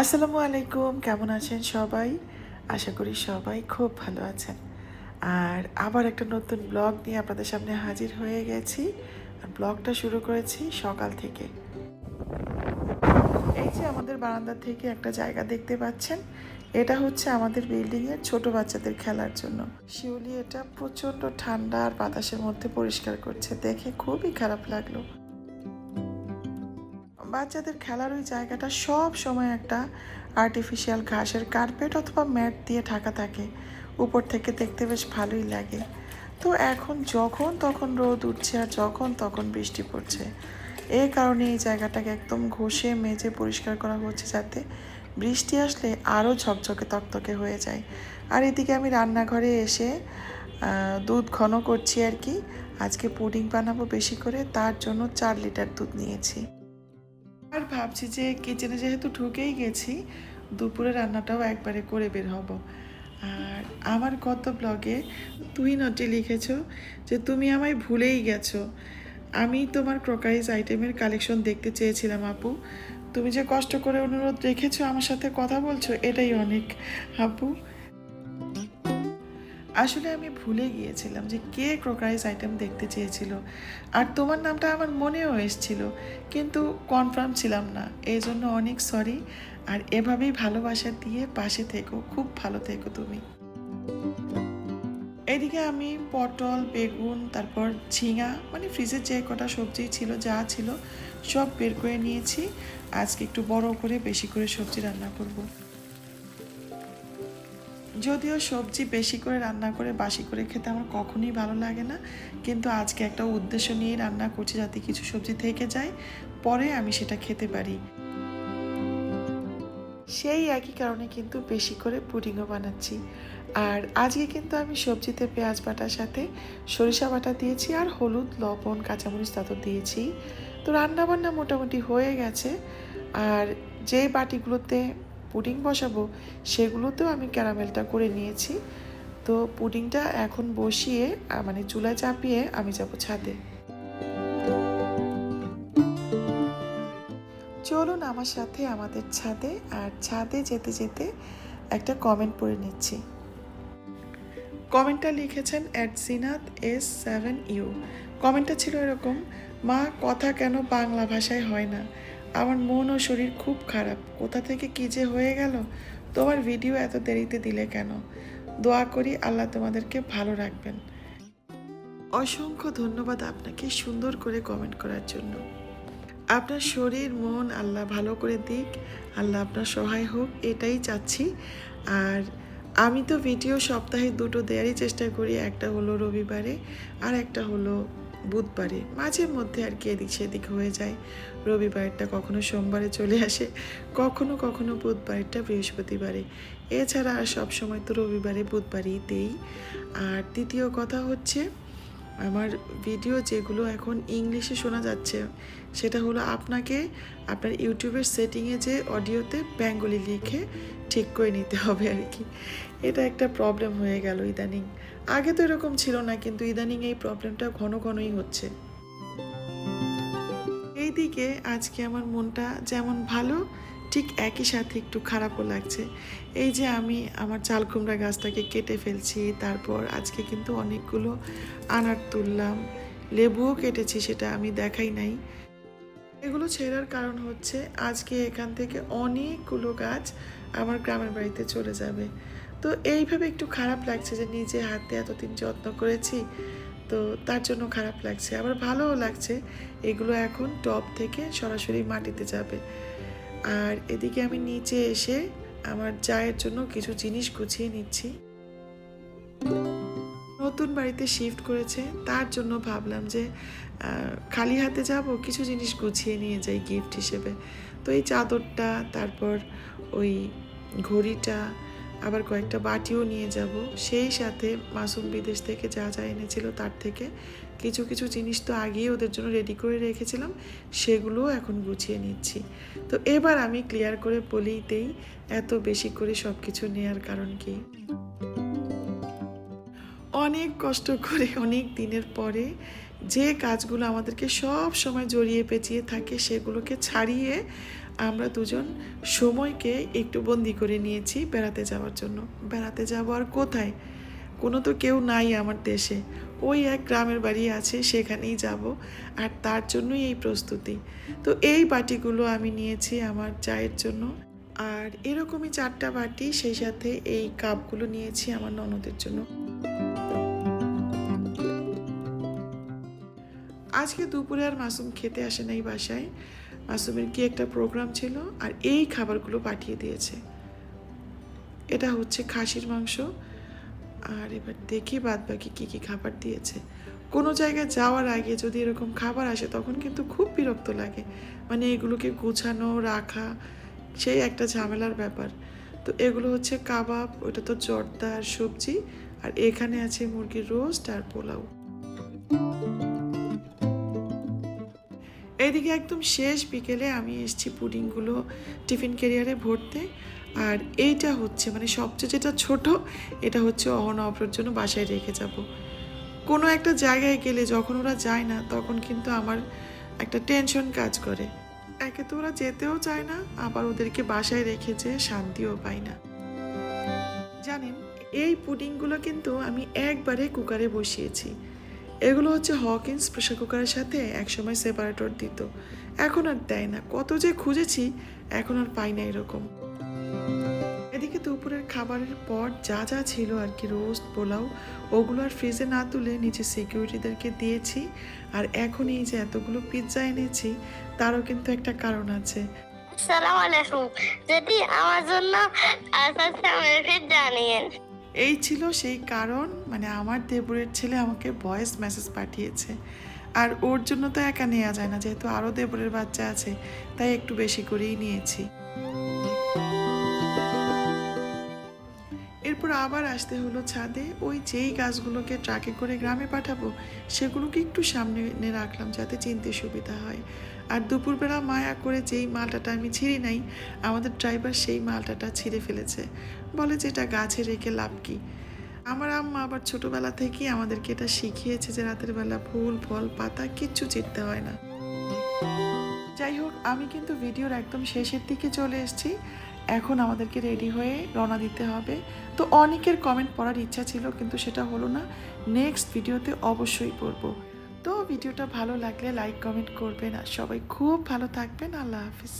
আসসালামু আলাইকুম, কেমন আছেন সবাই? আশা করি সবাই খুব ভালো আছেন। আর আবার একটা নতুন ব্লগ নিয়ে আপনাদের সামনে হাজির হয়ে গেছি। আর ব্লগটা শুরু করেছি সকাল থেকে। এই যে আমাদের বারান্দা থেকে একটা জায়গা দেখতে পাচ্ছেন। এটা হচ্ছে আমাদের বিল্ডিংয়ের ছোট বাচ্চাদের খেলার জন্য। শিউলি এটা প্রচণ্ড ঠান্ডা আর বাতাসের মধ্যে পরিষ্কার করছে। দেখে খুবই খারাপ লাগল। বাচ্চাদের খেলার ওই জায়গাটা সব সময় একটা আর্টিফিশিয়াল ঘাসের কার্পেট অথবা ম্যাট দিয়ে ঢাকা থাকে। উপর থেকে দেখতে বেশ ভালোই লাগে। তো এখন যখন তখন রোদ উঠছে আর যখন তখন বৃষ্টি পড়ছে। এই কারণে এই জায়গাটাকে একদম ঘষে, মেজে পরিষ্কার করা হচ্ছে যাতে বৃষ্টি আসলে আরও ঝকঝকে তকতকে হয়ে যায়। আর এদিকে আমি রান্নাঘরে এসে দুধ ঘন করছি আর কি। আজকে পুডিং বানাবো বেশি করে, তার জন্য চার লিটার দুধ নিয়েছি। আর ভাবছি যে কিচেনে যেহেতু ঢুকেই গেছি, দুপুরে রান্নাটাও একবারে করে বের হব। আর আমার গত ব্লগে তুই নটি লিখেছ যে তুমি আমায় ভুলেই গেছো। আমি তোমার ক্রকারিজ আইটেমের কালেকশন দেখতে চেয়েছিলাম আপু। তুমি যে কষ্ট করে অনুরোধ রেখেছো, আমার সাথে কথা বলছো, এটাই অনেক। আপু আসলে আমি ভুলে গিয়েছিলাম যে কে ক্রোকারিজ আইটেম দেখতে চেয়েছিল। আর তোমার নামটা আমার মনেও এসেছিল, কিন্তু কনফার্ম ছিলাম না। এই জন্য অনেক সরি, আর এভাবেই ভালোবাসা দিয়ে পাশে থেকো, খুব ভালো থেকো তুমি। এদিকে আমি পটল, বেগুন, তারপর ঝিঙা মানে ফ্রিজের যে কটা সবজি ছিল, যা ছিল, সব বের করে নিয়েছি আজকে একটু বড় করে, বেশি করে সবজি রান্না করব। যদিও সবজি বেশি করে রান্না করে, বাসি করে খেতে আমার কখনোই ভালো লাগে না, কিন্তু আজকে একটা উদ্দেশ্য নিয়ে রান্না করছি যাতে কিছু সবজি থেকে যায়, পরে আমি সেটা খেতে পারি সেই একই কারণে কিন্তু বেশি করে পুডিংও বানাচ্ছি। আর আজকে কিন্তু আমি সবজিতে পেঁয়াজ বাটার সাথে সরিষা বাটা দিয়েছি আর হলুদ, লবণ, কাঁচামরিচ তা তো দিয়েছি। তো রান্নাবান্না মোটামুটি হয়ে গেছে। আর যে বাটিগুলোতে পুডিং বসাবো সেগুলোতেও আমি ক্যারামেলটা করে নিয়েছি। তো পুডিংটা এখন বসিয়ে মানে চুলায় চাপিয়ে আমি যাব ছাদে। চলুন আমার সাথে আমাদের ছাদে আর ছাদে যেতে যেতে একটা কমেন্ট পড়ে নিচ্ছি। কমেন্টটা লিখেছেন at Zinat S seven U কমেন্টটা ছিল এরকম, মা, কথা কেন বাংলা ভাষায় হয় না? আমার মন ও শরীর খুব খারাপ। কোথা থেকে কী যে হয়ে গেল? তোমার ভিডিও এত দেরিতে দিলে কেন? দোয়া করি আল্লাহ তোমাদেরকে ভালো রাখবেন। অসংখ্য ধন্যবাদ আপনাকে সুন্দর করে কমেন্ট করার জন্য। আপনার শরীর, মন আল্লাহ ভালো করে দিক, আল্লাহ আপনার সহায় হোক, এটাই চাচ্ছি। আর আমি তো ভিডিও সপ্তাহে দুটো দেওয়ারই চেষ্টা করি, একটা হলো রবিবারে আর একটা হলো বুধবারে। মাঝে মধ্যে আর কি এদিক সেদিক হয়ে যায়। রবিবারটা কখনো সোমবারে চলে আসে, কখনো কখনো বুধবারটা বৃহস্পতিবারে। এছাড়া আর সব সময় তো রবিবারে বুধবারই দেই। আর দ্বিতীয় কথা হচ্ছে আমার ভিডিও যেগুলো এখন ইংলিশে শোনা যাচ্ছে, সেটা হলো আপনাকে আপনার ইউটিউবের সেটিংয়ে যে অডিওতে বেঙ্গলি লিখে ঠিক করে নিতে হবে আর কি। এটা একটা প্রবলেম হয়ে গেল ইদানিং। আগে তো এরকম ছিল না, কিন্তু ইদানিং এই প্রবলেমটা ঘন ঘনই হচ্ছে। এইদিকে আজকে আমার মনটা যেমন ভালো ঠিক একই সাথে একটু খারাপও লাগছে। এই যে আমি আমার চাল কুমড়া গাছটাকে কেটে ফেলছি, তারপর আজকে কিন্তু অনেকগুলো আনার তুললাম, লেবুও কেটেছি সেটা আমি দেখাই নাই। এগুলো ছেড়ার কারণ হচ্ছে আজকে এখান থেকে অনেকগুলো গাছ আমার গ্রামের বাড়িতে চলে যাবে। তো এইভাবে একটু খারাপ লাগছে যে নিজে হাতে এতদিন যত্ন করেছি, তো তার জন্য খারাপ লাগছে। আবার ভালোও লাগছে, এগুলো এখন টপ থেকে সরাসরি মাটিতে যাবে। আর এদিকে আমি নিচে এসে আমার চায়ের জন্য কিছু জিনিস গুছিয়ে নিচ্ছি। নতুন বাড়িতে শিফট করেছে, তার জন্য ভাবলাম যে খালি হাতে যাব, কিছু জিনিস গুছিয়ে নিয়ে যাই গিফট হিসেবে। তো এই চাদরটা, তারপর ওই ঘড়িটা, আবার কয়েকটা বাটিও নিয়ে যাব। সেই সাথে মাসুম বিদেশ থেকে যা যা এনেছিল তার থেকে কিছু কিছু জিনিস তো আগেই ওদের জন্য রেডি করে রেখেছিলাম, সেগুলোও এখন গুছিয়ে নিচ্ছি। তো এবার আমি ক্লিয়ার করে বলেই দেই, এত বেশি করে সব কিছু নেওয়ার কারণ কি? অনেক কষ্ট করে অনেক দিনের পরে যে কাজগুলো আমাদেরকে সব সময় জড়িয়ে পেঁচিয়ে থাকে, সেগুলোকে ছাড়িয়ে আমরা দুজন সময়কে একটু বন্দি করে নিয়েছি বেড়াতে যাওয়ার জন্য। বেড়াতে যাব আর কোথায়? কোনো তো কেউ নাই আমার দেশে। ওই এক গ্রামের বাড়ি আছে, সেখানেই যাব। আর তার জন্যই এই প্রস্তুতি। তো এই বাটিগুলো আমি নিয়েছি আমার চায়ের জন্য। আর এরকমই চারটা বাটি, সেই সাথে এই কাপগুলো নিয়েছি আমার ননদের জন্য। আজকে দুপুরে আর মাসুম খেতে আসে নাই বাসায়। মাসুমের কি একটা প্রোগ্রাম ছিল, আর এই খাবারগুলো পাঠিয়ে দিয়েছে। এটা হচ্ছে খাসির মাংস। আর এবার দেখি বাদ বাকি কী কী খাবার দিয়েছে। কোনো জায়গায় যাওয়ার আগে যদি এরকম খাবার আসে, তখন কিন্তু খুব বিরক্ত লাগে। মানে এগুলোকে গুছানো, রাখা, সেই একটা ঝামেলার ব্যাপার। তো এগুলো হচ্ছে কাবাব, ওটা তো জর্দা আর সবজি। আর এখানে আছে মুরগির রোস্ট আর পোলাও। এইদিকে একদম শেষ বিকেলে আমি এসেছি পুডিংগুলো টিফিন ক্যারিয়ারে ভরতে। আর এইটা হচ্ছে মানে সবচেয়ে যেটা ছোট, এটা হচ্ছে অহন অপরের জন্য বাসায় রেখে যাব। কোনো একটা জায়গায় গেলে যখন ওরা যায় না, তখন কিন্তু আমার একটা টেনশন কাজ করে। একে তো ওরা যেতেও চায় না, আবার ওদেরকে বাসায় রেখে যে শান্তিও পায় না। জানেন, এই পুডিংগুলো কিন্তু আমি একবারে কুকারে বসিয়েছি। এগুলো হচ্ছে হকিন্স প্রেশার কুকারের সাথে একসময় সেপারেটর দিত। এখন আর দেয় না। কত যে খুঁজেছি, এখন আর পাই না এরকম। এদিকে দুপুরের খাবারের পর যা যা ছিল আর কি, রোস্ট, পোলাও, ওগুলো আর ফ্রিজে না তুলে নিচে সিকিউরিটিদেরকে দিয়েছি। আর এখন এই যে এতগুলো পিৎজা এনেছি, তারও কিন্তু একটা কারণ আছে। সালাম আলাইকুম। যদি আমার জন্য আসার সামনে জানিয়েন এই ছিল সেই কারণ মানে আমার দেবরের ছেলে আমাকে ভয়েস মেসেজ পাঠিয়েছে। আর ওর জন্য তো একা নেওয়া যায় না, যেহেতু আরও দেবরের বাচ্চা আছে, তাই একটু বেশি করেই নিয়েছি। এরপর আবার আসতে হলো ছাদে, ওই যেই গাছগুলোকে ট্রাকে করে গ্রামে পাঠাবো, সেগুলোকে একটু সামনে এনে রাখলাম যাতে চিনতে সুবিধা হয়। আর দুপুরবেলা মায়া করে যেই মালটাটা আমি ছিঁড়ি নাই, আমাদের ড্রাইভার সেই মালটাটা ছিঁড়ে ফেলেছে। বলে যে এটা গাছে রেখে লাভ কি? আমার আম্মা আবার ছোটবেলা থেকেই আমাদেরকে এটা শিখিয়েছে যে রাতের বেলা ফুল, ফল, পাতা কিচ্ছু চিরতে হয় না। যাই হোক, আমি কিন্তু ভিডিওর একদম শেষের দিকে চলে এসেছি। এখন আমাদেরকে রেডি হয়ে রওনা দিতে হবে। তো অনেকের কমেন্ট পড়ার ইচ্ছা ছিল, কিন্তু সেটা হলো না। নেক্সট ভিডিওতে অবশ্যই পড়ব। তো ভিডিওটা ভালো লাগলে লাইক কমেন্ট করবেন। আর সবাই খুব ভালো থাকবেন। আল্লাহ হাফিজ।